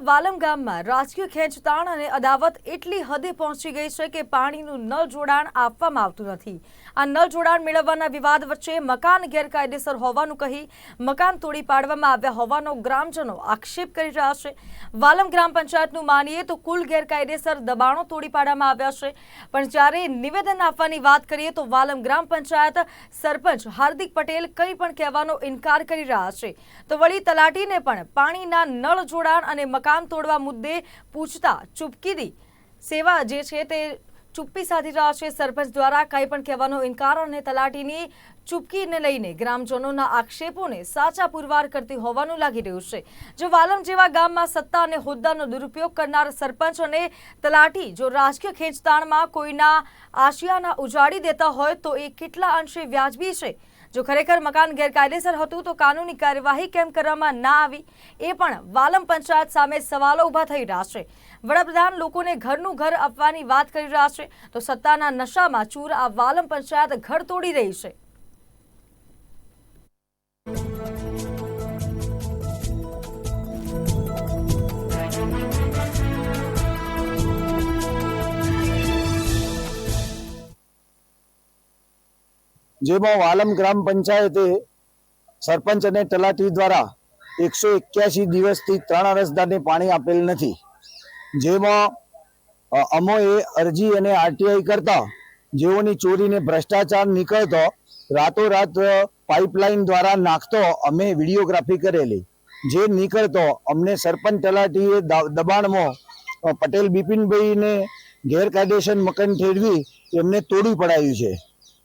વાલમ ગામમાં રાજકીય ખેંચતાણ અને અદાવત એટલી હદે પહોંચી ગઈ છે કે પાણીનું નળ જોડાણ આપવામાં આવતું નથી. આ નળ જોડાણ મેળવવાના વિવાદ વચ્ચે મકાન ગેરકાયદેસર હોવાનું કહી મકાન તોડી પાડવામાં આવ્યા હોવાનો ગ્રામજનો આક્ષેપ કરી રહ્યા છે. વાલમ ગ્રામ પંચાયતનું માનીએ તો કુલ ગેરકાયદેસર દબાણો તોડી પાડવામાં આવ્યા છે. પણ જ્યારે નિવેદન આપવાની વાત કરીએ તો વાલમ ગ્રામ પંચાયત સરપંચ હાર્દિક પટેલ કંઈ પણ કહેવાનો ઇનકાર કરી રહ્યા છે. તો વળી તલાટીને પણ પાણીના નળ જોડાણ અને મકાન તોડવા મુદ્દે પૂછતા ચૂપકીદી સેવા જે છે તે ચુપ્પી સાધી રહ્યા છે. સરપંચ દ્વારા કંઈ પણ કહેવાનો ઇનકાર અને તલાટીની ચૂપકીને લઈને ગ્રામજનોના આક્ષેપોને સાચા પુરવાર કરતી હોવાનું લાગી રહ્યું છે. જો વાલમ જેવા ગામમાં સત્તા અને હોદ્દાનો દુરુપયોગ કરનાર સરપંચ અને તલાટી જો રાજકીય ખેંચતાણમાં કોઈના આશિયાના ઉજાડી દેતા હોય તો એ કેટલા અંશે વ્યાજબી છે? જો ખરેખર મકાન ગેરકાયદેસર હતું તો કાનૂની કાર્યવાહી કેમ કરવામાં ના આવી, એ પણ વાલમ પંચાયત સામે સવાલો ઊભા થઈ રહ્યા છે. વડાપ્રધાન લોકોને ઘરનું ઘર આપવાની વાત કરી રહ્યા છે, તો સત્તાના નશામાં ચૂર આ વાલમ પંચાયત ઘર તોડી રહી છે. જેમાં વાલમ ગ્રામ પંચાયતે સરપંચ અને તલાટી દ્વારા એકસો એક્યાસી દિવસથી ત્રણ અરજદારને પાણી આપેલ નથી. જેમાં અમોએ અરજી અને આરટીઆઈ કરતા જેઓની ચોરીને ભ્રષ્ટાચાર નીકળતો, રાતોરાત પાઇપલાઇન દ્વારા નાખતો અમે વિડીયોગ્રાફી કરેલી. જે નીકળતો, અમને સરપંચ તલાટીએ દબાણમાં પટેલ બિપિનભાઈને ગેરકાયદેસર મકાન ઠેરવી એમને તોડી પડાયું છે.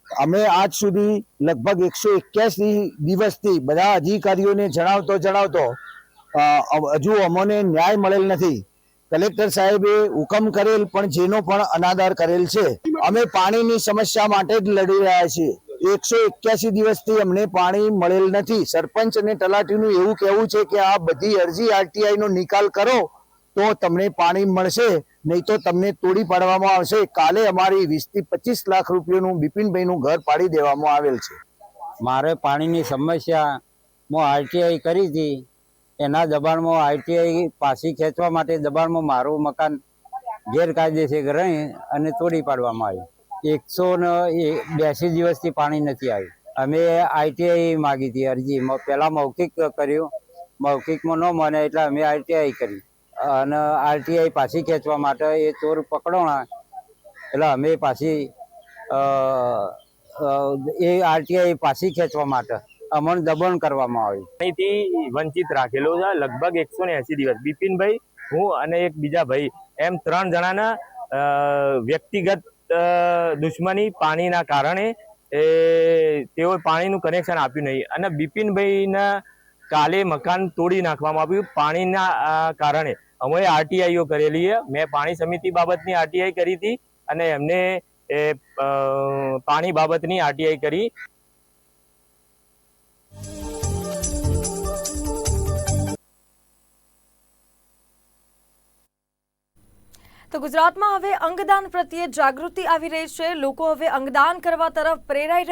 અમે આજ સુધી લગભગ એકસો એક્યાસી દિવસથી બધા અધિકારીઓને જણાવતો જણાવતો હજુ અમોને ન્યાય મળેલ નથી. કલેક્ટર સાહેબે હુકમ કરેલ પણ જેનો પણ અનાદર કરેલ છે. અમે પાણીની સમસ્યા માટે જ લડી રહ્યા છીએ. એકસો એક્યાસી દિવસથી અમને પાણી મળેલ નથી. સરપંચ અને તલાટીનું એવું કહેવું છે કે આ બધી અરજી આરટીઆઈ નો નિકાલ કરો તો તમને પાણી મળશે. નહીં તો તમને તોડી પાડવામાં આવશે. કાલે અમારી વીસથી પચીસ લાખ રૂપિયાનું બિપિનભાઈનું ઘર પાડી દેવામાં આવેલ છે. મારે પાણીની સમસ્યા હું આરટીઆઈ કરી હતી. એના દબાણમાં આરટીઆઈ પાછી ખેંચવા માટે દબાણમાં મારું મકાન ગેરકાયદેસર રહી અને તોડી પાડવામાં આવ્યું એકસો ને બ્યાસી દિવસથી પાણી નથી આવ્યું. અમે આઈટીઆઈ માગી હતી અરજી. પહેલાં મૌખિક કર્યું. મૌખિકમાં ન મને એટલે અમે આઈટીઆઈ કરી. અને આરટીઆઈ પાછી ખેંચવા માટે એ ચોર પકડોણા એટલે અમે પાછી એ આરટીઆઈ પાછી ખેંચવા માટે અમને દબાણ કરવામાં આવ્યું. અહીંથી વંચિત રાખેલો છે લગભગ એકસો ને દિવસ. બિપિનભાઈ, હું અને એક બીજા ભાઈ, એમ ત્રણ જણાના વ્યક્તિગત દુશ્મની પાણીના કારણે એ, તેઓએ પાણીનું કનેક્શન આપ્યું નહીં. અને બિપિનભાઈના કાલે મકાન તોડી નાખવામાં આવ્યું. પાણીના કારણે. અમે આરટીઆઈઓ કરેલી છે. મેં પાણી સમિતિ બાબતની આરટીઆઈ કરી હતી અને એમને, એ પાણી બાબતની આરટીઆઈ કરી. તો ગુજરાતમાં હવે અંગદાન પ્રત્યે જાગૃતિ આવી રહી છે. લોકો હવે અંગદાન કરવા તરફ પ્રેરાઈ